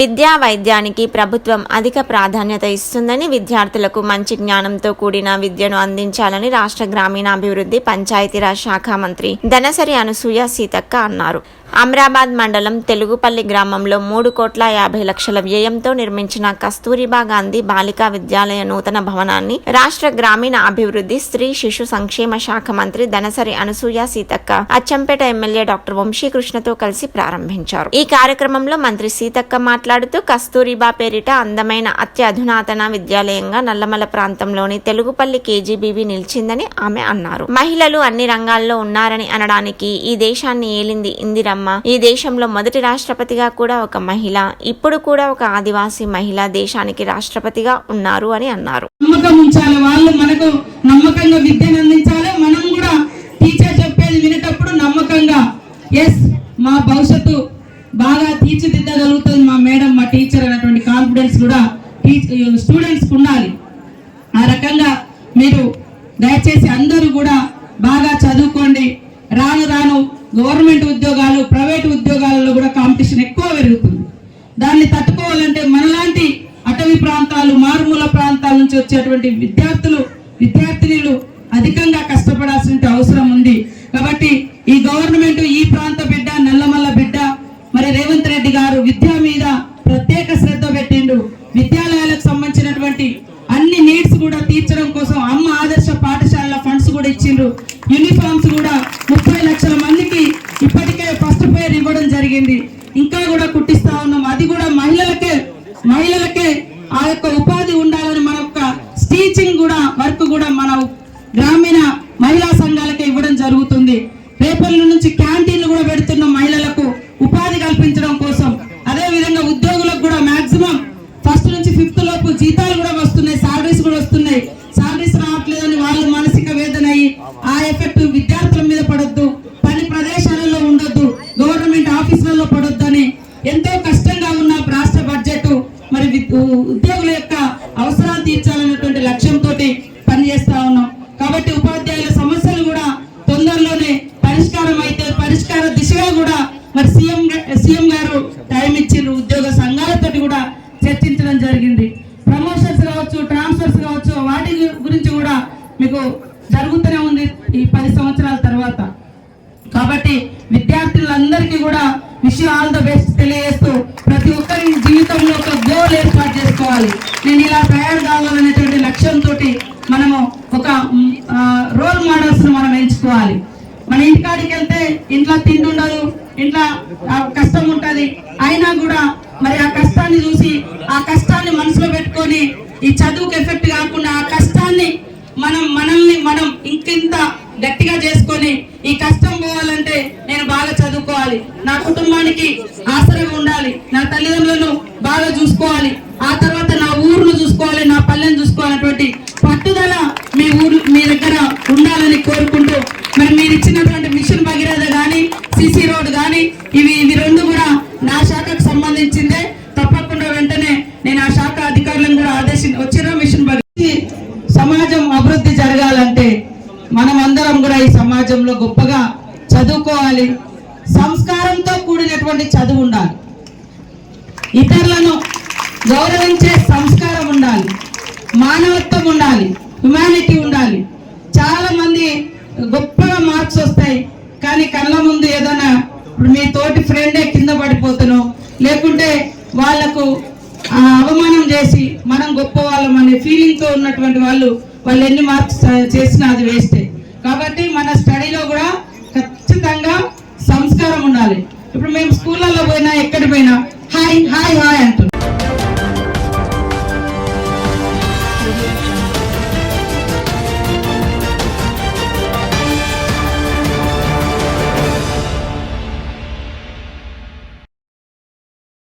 విద్యా వైద్యానికి ప్రభుత్వం అధిక ప్రాధాన్యత ఇస్తుందని విద్యార్థులకు మంచి జ్ఞానంతో కూడిన విద్యను అందించాలని రాష్ట్ర గ్రామీణాభివృద్ధి పంచాయతీరాజ్ శాఖ మంత్రి ధనసరి అనసూయ సీతక్క అన్నారు. అమ్రాబాద్ మండలం తెలుగుపల్లి గ్రామంలో మూడు కోట్ల యాభై లక్షల వ్యయంతో నిర్మించిన కస్తూరిబా గాంధీ బాలికా విద్యాలయ నూతన భవనాన్ని రాష్ట్ర గ్రామీణ అభివృద్ధి స్త్రీ శిశు సంక్షేమ శాఖ మంత్రి దనసరి అనసూయ సీతక్క అచ్చంపేట ఎమ్మెల్యే డాక్టర్ వంశీకృష్ణతో కలిసి ప్రారంభించారు. ఈ కార్యక్రమంలో మంత్రి సీతక్క మాట్లాడుతూ కస్తూరిబా పేరిట అందమైన అత్యధునాతన విద్యాలయంగా నల్లమల ప్రాంతంలోని తెలుగుపల్లి కేజీబీవీ నిలిచిందని ఆమె అన్నారు. మహిళలు అన్ని రంగాల్లో ఉన్నారని అనడానికి ఈ దేశాన్ని ఏలింది ఇందిరమ్మ. ఈ దేశంలో మొదటి రాష్ట్రపతిగా కూడా ఒక మహిళ ఇప్పుడు కూడా ఒక ఆదివాసీ మహిళ దేశానికి రాష్ట్రపతిగా ఉన్నారు అని అన్నారు. నమ్మకం ఉంచాలి. వాళ్ళు మనకు నమ్మకంగా విద్యను అందించాలి. మనం కూడా టీచర్ చెప్పేది వినేటప్పుడు నమ్మకంగా. ఎస్ మా భవిష్యత్తు బాగా తీర్చిదిద్దగలుగుతుంది మా మేడం మా టీచర్ అనేటువంటి కాన్ఫిడెన్స్ కూడా స్టూడెంట్స్ ఉండాలి. ఆ రకంగా మీరు దయచేసి అందరూ కూడా బాగా చదువుకోండి. రాను రాను గవర్నమెంట్ ఉద్యోగాలు ప్రైవేట్ ఉద్యోగాలలో కూడా కాంపిటీషన్ ఎక్కువ పెరుగుతుంది. దాన్ని తట్టుకోవాలంటే మనలాంటి అటవీ ప్రాంతాలు మారుమూల ప్రాంతాల నుంచి వచ్చేటువంటి విద్యార్థులు విద్యార్థినులు అధికంగా కష్టపడాల్సిన అవసరం ఉంది. కాబట్టి ఈ గవర్నమెంట్ ఈ ప్రాంత బిడ్డ నల్లమల్ల బిడ్డ మరి రేవంత్ రెడ్డి గారు విద్య మీద ప్రత్యేక శ్రద్ధ పెట్టిండు. విద్యాలయాలకు సంబంధించినటువంటి అన్ని నీడ్స్ కూడా తీర్చడం కోసం అమ్మ ఆదర్శ పాఠశాలల ఫండ్స్ కూడా ఇచ్చిండ్రు. యూనిఫామ్స్ కూడా ముప్పై లక్షల మందికి ఇప్పటికే ఫస్ట్ పేరు ఇవ్వడం జరిగింది ఇంకా కూడా కుట్టిస్తా ఉన్నాం అది కూడా మహిళలకే ఆ యొక్క ఉపాధి ఉండాలని మన యొక్క స్టీచింగ్ కూడా వర్క్ కూడా మన గ్రామీణ మహిళా సంఘాలకే ఇవ్వడం జరుగుతుంది. రేపటి నుంచి క్యాంటీన్లు కూడా పెడుతున్న మహిళలకు ఉపాధి కల్పించడం కోసం అదే విధంగా ఉద్యోగులకు కూడా మాక్సిమం ఫస్ట్ నుంచి ఫిఫ్త్ లోపు జీతాలు కూడా వస్తున్నాయి సాలరీస్ కూడా వస్తున్నాయి. సాలరీస్ రావట్లేదని వాళ్ళు మానసిక వేదన అయ్యి ఆ ఎఫెక్ట్ విద్యార్థుల మీద పడొద్దు పని ప్రదేశాలలో ఉండొద్దు గవర్నమెంట్ ఆఫీసులలో పడొద్దు అని ఎంతో తోటి పనిచేస్తా ఉన్నాం. కాబట్టి ఉపాధ్యాయుల సమస్యలు కూడా తొందరలోనే పరిష్కారం అయితే పరిష్కార దిశగా కూడా మరి సీఎం సీఎం గారు టైం ఇచ్చిండ్రు. ఉద్యోగ సంఘాలతోటి కూడా చర్చించడం జరిగింది. ప్రమోషన్స్ కావచ్చు ట్రాన్స్ఫర్స్ కావచ్చు వాటి గురించి కూడా మీకు జరుగుతూనే ఉంది ఈ పది సంవత్సరాల తర్వాత. కాబట్టి విద్యార్థులందరికీ కూడా విషయం ఆల్ ద బెస్ట్ తెలియజేస్తూ ప్రతి ఒక్కరి జీవితంలో ఒక గోల్ ఏర్పాటు చేసుకోవాలి. నేను ఇలా తయారు కావాలనే లక్ష్యంతో మనము ఒక రోల్ మోడల్స్ మనం ఎంచుకోవాలి. మన ఇంటికాడికి వెళ్తే ఇంట్లో తిండి ఉండదు ఇంట్లో కష్టం ఉంటుంది అయినా కూడా మరి ఆ కష్టాన్ని చూసి ఆ కష్టాన్ని మనసులో పెట్టుకొని ఈ చదువుకు ఎఫెక్ట్ కాకుండా ఆ కష్టాన్ని మనం మనల్ని మనం ఇంకింత గట్టిగా చేసుకొని ఈ కష్టం పోవాలంటే నేను బాగా చదువుకోవాలి. నా కుటుంబానికి ఆసరగా ఉండాలి. నా తల్లిదండ్రులను బాగా చూసుకోవాలి. ఆ తర్వాత నా ఊర్లు చూసుకోవాలి నా పల్లెని చూసుకోవాలన్నటువంటి పట్టుదల మీ ఊరు మీ దగ్గర ఉండాలని కోరుకుంటూ మరి మీరు ఇచ్చినటువంటి మిషన్ భగీరథ కానీ సిసి రోడ్ కానీ ఇవి ఇవి రెండు కూడా నా శాఖకు సంబంధించిందే. తప్పకుండా వెంటనే నేను ఆ శాఖ అధికారులను కూడా ఆదేశి వచ్చిన మిషన్ భగీరథ సమాజం అభివృద్ధి జరగాలంటే మనం అందరం కూడా ఈ సమాజంలో గొప్పగా చదువుకోవాలి. సంస్కారంతో కూడినటువంటి చదువు ఉండాలి. ఇతరులను గౌరవ సంస్కారం ఉండాలి మానవత్వం ఉండాలి హ్యుమానిటీ ఉండాలి చాలా మంది గొప్పగా మార్క్స్ వస్తాయి కానీ కళ్ళ ముందు ఏదైనా ఇప్పుడు మీ తోటి ఫ్రెండే కింద పడిపోతాను లేకుంటే వాళ్ళకు అవమానం చేసి మనం గొప్ప వాళ్ళం అనే ఫీలింగ్తో ఉన్నటువంటి వాళ్ళు వాళ్ళు ఎన్ని మార్క్స్ చేసినా అది వేస్తే కాబట్టి మన స్టడీలో కూడా ఖచ్చితంగా సంస్కారం ఉండాలి. ఇప్పుడు మేము స్కూళ్ళల్లో పోయినా ఎక్కడ పోయినా హాయ్ హాయ్ హాయ్